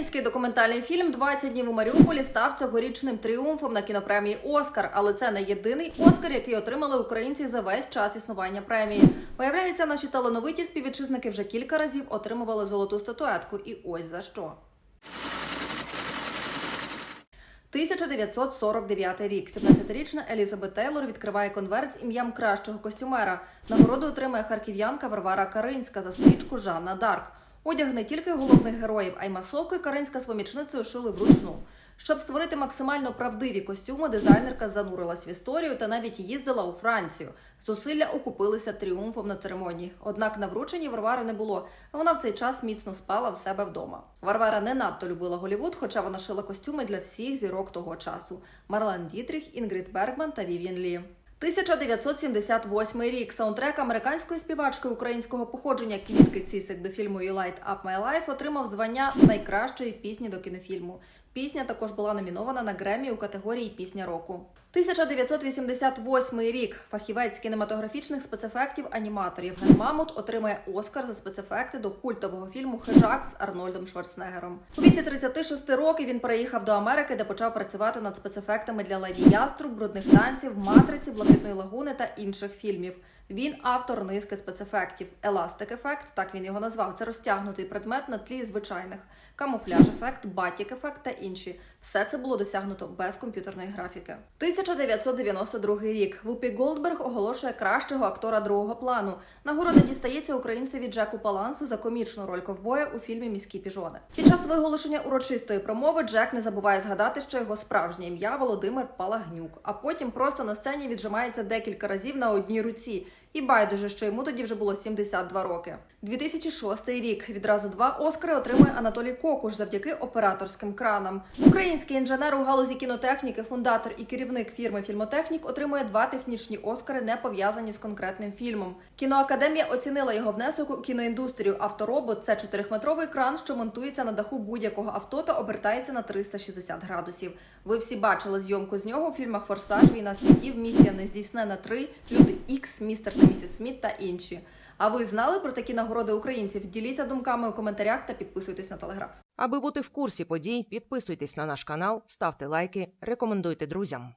Український документальний фільм «20 днів у Маріуполі став цьогорічним тріумфом на кінопремії Оскар, але це не єдиний Оскар, який отримали українці за весь час існування премії. Виявляється, наші талановиті співвітчизники вже кілька разів отримували золоту статуетку. І ось за що. 1949 рік. 17-річна Елізабет Тейлор відкриває конверт з ім'ям кращого костюмера. Нагороду отримує харків'янка Варвара Каринська за стрічку Жанна Дарк. Одяг не тільки головних героїв, а й масовки Каринська з помічницею шили вручну. Щоб створити максимально правдиві костюми, дизайнерка занурилась в історію та навіть їздила у Францію. Зусилля окупилися тріумфом на церемонії. Однак на врученні Варвари не було. Вона в цей час міцно спала в себе вдома. Варвара не надто любила Голівуд, хоча вона шила костюми для всіх зірок того часу: Марлен Дітріх, Інгрід Бергман та Вів'єн Лі. 1978 рік саундтрек американської співачки українського походження Квітки Цісик до фільму «You Light Up My Life» отримав звання найкращої пісні до кінофільму. Пісня також була номінована на Гремі у категорії Пісня року. 1988 рік фахівець кінематографічних спецефектів аніматор Євген Мамут отримає Оскар за спецефекти до культового фільму Хижак з Арнольдом Шварценеггером. У віці 36 років він переїхав до Америки, де почав працювати над спецефектами для леді Яструб, брудних танців, матриці, блакитної лагуни та інших фільмів. Він автор низки спецефектів. Еластик ефект, так він його назвав. Це розтягнутий предмет на тлі звичайних, камуфляж ефект, батік ефект та інші. Все це було досягнуто без комп'ютерної графіки. 1992 рік Вупі Голдберг оголошує кращого актора другого плану. Нагорода дістається українцеві Джеку Палансу за комічну роль ковбоя у фільмі Міські піжони. Під час виголошення урочистої промови Джек не забуває згадати, що його справжнє ім'я Володимир Палагнюк, а потім просто на сцені віджимається декілька разів на одній руці. І байдуже, що йому тоді вже було 72 роки. 2006 рік відразу два Оскари отримує Анатолій Кокуш завдяки операторським кранам. Український інженер у галузі кінотехніки, фундатор і керівник фірми Фільмотехнік отримує два технічні Оскари, не пов'язані з конкретним фільмом. Кіноакадемія оцінила його внесок у кіноіндустрію. Авторобот це 4-метровий кран, що монтується на даху будь-якого авто та обертається на 360 градусів. Ви всі бачили зйомку з нього у фільмах Форсаж, Війна світів, Місія нездійснена 3, Люди Ікс, Містер місіс Сміт та інші. А ви знали про такі нагороди українців? Діліться думками у коментарях та підписуйтесь на телеграф. Аби бути в курсі подій, підписуйтесь на наш канал, ставте лайки, рекомендуйте друзям.